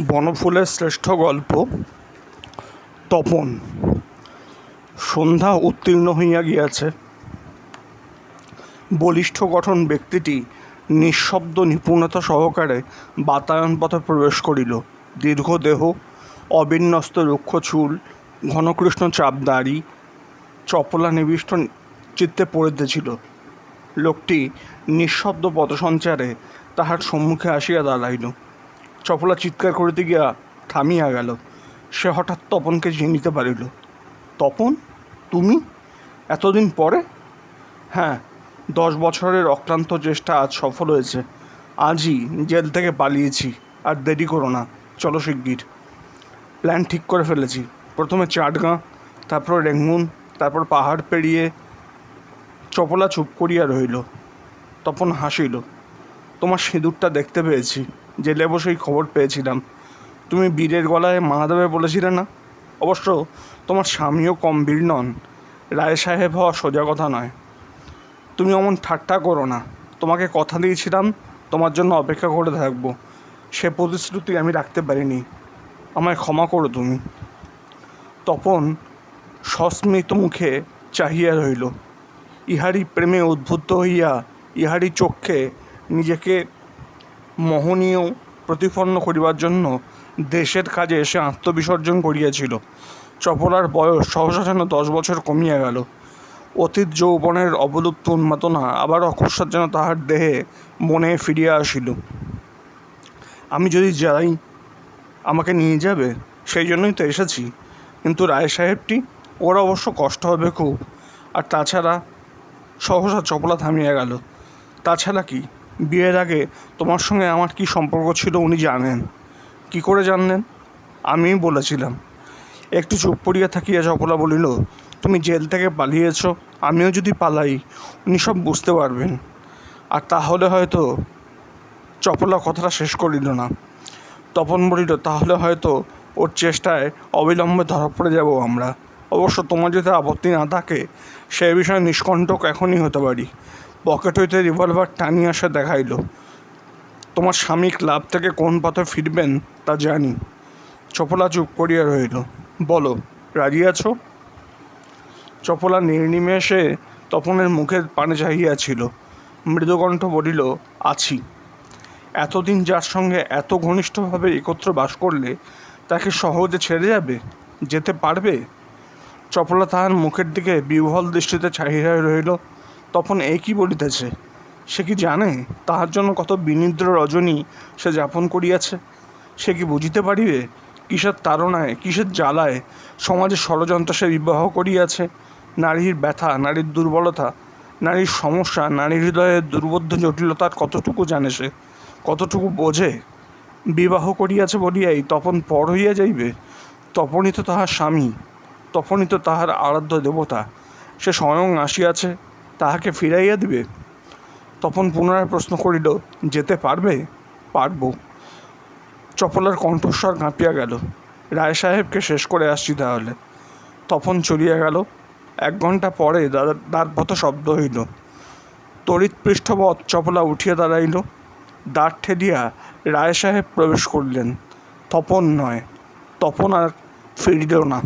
বনফুলের শ্রেষ্ঠ গল্প, তপন। সন্ধ্যা উত্তীর্ণ হইয়া গিয়াছে। বলিষ্ঠ গঠন ব্যক্তিটি নিঃশব্দ নিপুণতা সহকারে বাতায়ন পথে প্রবেশ করিল। দীর্ঘ দেহ, অবিন্যস্ত রুক্ষ চুল ঘনকৃষ্ণ চাপ দাড়ি, চপলা নিবিষ্ট চিত্তে পড়িতেছিল। লোকটি নিঃশব্দ পথসঞ্চারে তাহার সম্মুখে আসিয়া দাঁড়াইল। চপলা চিৎকার করিতে গিয়া থামিয়া গেল। সে হঠাৎ তপনকে চিনিতে পারিল। তপন, তুমি? এতদিন পরে? হ্যাঁ দশ বছরের অক্লান্ত চেষ্টা আজ সফল হয়েছে। আজই জেল থেকে পালিয়েছি, আর দেরি করো না, চলো শিগগির। প্ল্যান ঠিক করে ফেলেছি। প্রথমে চাটগাঁ, তারপর রেঙ্গুন, তারপর পাহাড় পেরিয়ে চপলা চুপ করিয়া রইল তপন হাসিল, তোমার সিঁদুরটা দেখতে পেয়েছি। জেলে বসেই খবর পেয়েছিলাম। তুমি বীরের গলায় মালা দেবে বলেছিলে না? অবশ্য তোমার স্বামীও কম বীর নন। রায় সাহেব হওয়া সোজা কথা নয়। তুমি অমন ঠাট্টা করো না। তোমাকে কথা দিয়েছিলাম, তোমার জন্য অপেক্ষা করে থাকব। সে প্রতিশ্রুতি আমি রাখতে পারিনি। আমায় ক্ষমা করো তুমি। তপন সস্মিত মুখে চাহিয়া রইল। ইহারই প্রেমে উদ্বুদ্ধ হইয়া ইহারই চক্ষে নিজেকে মোহনীয় প্রতিপন্ন করিবার জন্য দেশের কাজে সে আত্মবিসর্জন করিয়াছিল। চপলার বয়স সহসা যেন দশ বছর কমিয়া গেল। অতীত যৌবনের অবলুপ্ত উন্মাদনা আবার অকস্মাৎ যেন তাহার দেহে মনে ফিরিয়া আসিল। আমি যদি যাই, আমাকে নিয়ে যাবে? সেই জন্যই তো এসেছি। কিন্তু রায় সাহেবটি, ওর অবশ্য কষ্ট হবে খুব। আর তাছাড়া সহসা চপলা থামিয়া গেল। তাছাড়া কি? বিয়ের আগে তোমার সঙ্গে আমার কি সম্পর্ক ছিল উনি জানেন। কি করে জানলেন? আমিই বলেছিলাম। একটু চুপ করিয়া থাকিয়া চপলা বলিল, তুমি জেল থেকে পালিয়েছ, আমিও যদি পালাই, উনি সব বুঝতে পারবেন। আর তাহলে হয়তো চপলা কথাটা শেষ করিল না। তপন বলিল, তাহলে হয়তো ওর চেষ্টায় অবিলম্বে ধরা পড়ে যাব আমরা। অবশ্য তোমার যদি আপত্তি না থাকে, সে বিষয়ে নিষ্কণ্টক এখনই হতে পারি। পকেট হইতে রিভলভার টানিয়া সে দেখাইল। তোমার স্বামী ক্লাব থেকে কোন পথে ফিরবেন তা জানি। চপলা চুপ করিয়া রইল বলো, রাজি আছো? চপলা নির্নিমেষে তপনের মুখের পানে চাহিয়াছিল মৃদুকণ্ঠ বলিল, আছি। এতদিন যার সঙ্গে এত ঘনিষ্ঠভাবে একত্র বাস করলে তাকে সহজে ছেড়ে যাবে? যেতে পারবে? চপলা তাহার মুখের দিকে বিহ্বল দৃষ্টিতে চাহিয়া রহিল। তখন এই কি বলিতেছে, সে কি জানে তাহার জন্য কত বিনিদ্র রজনী সে যাপন করিয়াছে? সে কি বুঝিতে পারিবে কিসের তাড়নায়, কিসের জ্বালায় সমাজে ষড়যন্ত্র সে বিবাহ করিয়াছে? নারীর ব্যথা, নারীর দুর্বলতা, নারীর সমস্যা, নারীর হৃদয়ের দুর্বোধ্য জটিলতার কতটুকু জানে সে? কতটুকু বোঝে? বিবাহ করিয়াছে বলিয়াই তপন পর হইয়া যাইবে। তপনই তো তাহার স্বামী তপনই তো তাহার আরাধ্য দেবতা। সে স্বয়ং আসিয়াছে, তাহাকে ফিরাইয়া দিবে। তপন পুনরায় প্রশ্ন করিল, যেতে পারবে? পারব। চপলার কণ্ঠস্বর কাঁপিয়া গেল। রায় সাহেবকে শেষ করে আসছি তাহলে। তপন চলিয়া গেল। এক ঘণ্টা পরে দ্বার পথ শব্দ হইল। তড়িৎ পৃষ্ঠবৎ চপলা উঠিয়া দাঁড়াইল। দ্বার ঠেলিয়া রায় সাহেব প্রবেশ করিলেন। তপন নয়, তপন আর ফিরিল না।